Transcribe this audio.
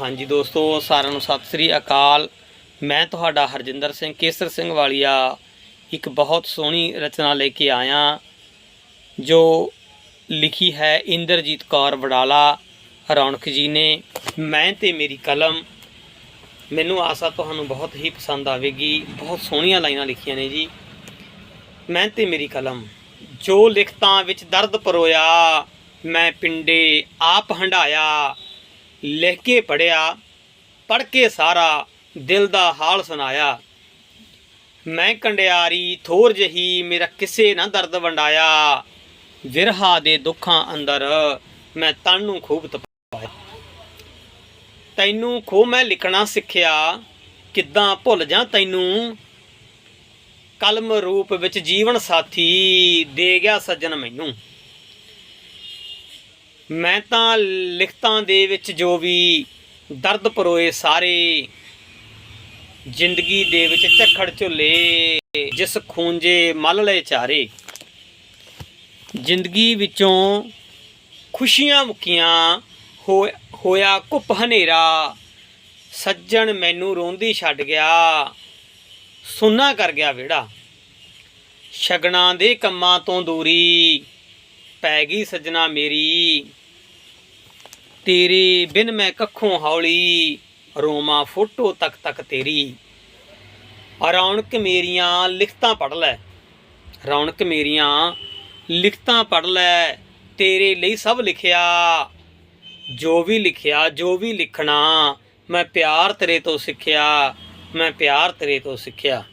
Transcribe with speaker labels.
Speaker 1: ਹਾਂਜੀ ਦੋਸਤੋ, ਸਾਰਿਆਂ ਨੂੰ ਸਤਿ ਸ੍ਰੀ ਅਕਾਲ। ਮੈਂ ਤੁਹਾਡਾ ਹਰਜਿੰਦਰ ਸਿੰਘ ਕੇਸਰ ਸਿੰਘ ਵਾਲੀਆ, ਇੱਕ ਬਹੁਤ ਸੋਹਣੀ ਰਚਨਾ ਲੈ ਕੇ ਆਇਆ, ਜੋ ਲਿਖੀ ਹੈ ਇੰਦਰਜੀਤ ਕੌਰ ਵਡਾਲਾ। ਰੌਣਕ ਜੀ ਨੇ ਮੈਂ ਤੇ ਮੇਰੀ ਕਲਮ, ਮੈਨੂੰ ਆਸਾ ਤੁਹਾਨੂੰ ਬਹੁਤ ਹੀ ਪਸੰਦ ਆਵੇਗੀ। ਬਹੁਤ ਸੋਹਣੀਆਂ ਲਾਈਨਾਂ ਲਿਖੀਆਂ ਨੇ ਜੀ। ਮੈਂ ਤੇ ਮੇਰੀ ਕਲਮ, ਜੋ ਲਿਖਤਾਂ ਵਿੱਚ ਦਰਦ ਪਰੋਇਆ, ਮੈਂ ਪਿੰਡੇ ਆਪ ਹੰਡਾਇਆ ਲਿਖ ਕੇ ਪੜਿਆ ਪੜ ਕੇ ਸਾਰਾ ਦਿਲ ਦਾ ਹਾਲ ਸੁਣਾਇਆ। ਮੈਂ ਕੰਡਿਆਰੀ ਥੋਰ ਜਹੀ ਮੇਰਾ ਕਿਸੇ ਨਾ ਦਰਦ ਵੰਡਾਇਆ। ਵਿਰਹਾ ਦੇ ਦੁੱਖਾਂ ਅੰਦਰ ਮੈਂ ਤਨ ਨੂੰ ਖੂਬ ਤਪਾਇਆ। ਤੈਨੂੰ ਖੋ ਮੈਂ ਲਿਖਣਾ ਸਿੱਖਿਆ, ਕਿੱਦਾਂ ਭੁੱਲ ਜਾ ਤੈਨੂੰ? ਕਲਮ ਰੂਪ ਵਿੱਚ ਜੀਵਨ ਸਾਥੀ ਦੇ ਗਿਆ ਸੱਜਣ ਮੈਨੂੰ। ਮੈਂ ਤਾਂ ਲਿਖਤਾਂ ਦੇ ਵਿੱਚ ਜੋ ਵੀ ਦਰਦ ਪਰੋਏ ਸਾਰੇ ਜ਼ਿੰਦਗੀ ਦੇ ਵਿੱਚ ਝੱਖੜ ਝੁੱਲੇ, ਜਿਸ ਖੂੰਜੇ ਮੱਲ ਲਏ ਚਾਰੇ। ਜ਼ਿੰਦਗੀ ਵਿੱਚੋਂ ਖੁਸ਼ੀਆਂ ਮੁੱਕੀਆਂ ਹੋ ਹੋਇਆ ਘੁੱਪ ਹਨੇਰਾ, ਸੱਜਣ ਮੈਨੂੰ ਰੋਂਦੀ ਛੱਡ ਗਿਆ, ਸੁੰਨਾ ਕਰ ਗਿਆ ਵਿਹੜਾ। ਸ਼ਗਨਾਂ ਦੇ ਕੰਮਾਂ ਤੋਂ ਦੂਰੀ ਪੈ ਗਈ ਸੱਜਣਾ ਮੇਰੀ। ਤੇਰੇ ਬਿਨ ਮੈਂ ਕੱਖੋਂ ਹੌਲੀ ਰੋਮਾ ਫੋਟੋ ਤੱਕ ਤੱਕ ਤੇਰੀ। ਰੌਣਕ ਮੇਰੀਆਂ ਲਿਖਤਾਂ ਪੜ ਲੈ, ਰੌਣਕ ਮੇਰੀਆਂ ਲਿਖਤਾਂ ਪੜ ਲੈ, ਤੇਰੇ ਲਈ ਸਭ ਲਿਖਿਆ। ਜੋ ਵੀ ਲਿਖਿਆ, ਜੋ ਵੀ ਲਿਖਣਾ, ਮੈਂ ਪਿਆਰ ਤੇਰੇ ਤੋਂ ਸਿੱਖਿਆ, ਮੈਂ ਪਿਆਰ ਤੇਰੇ ਤੋਂ ਸਿੱਖਿਆ।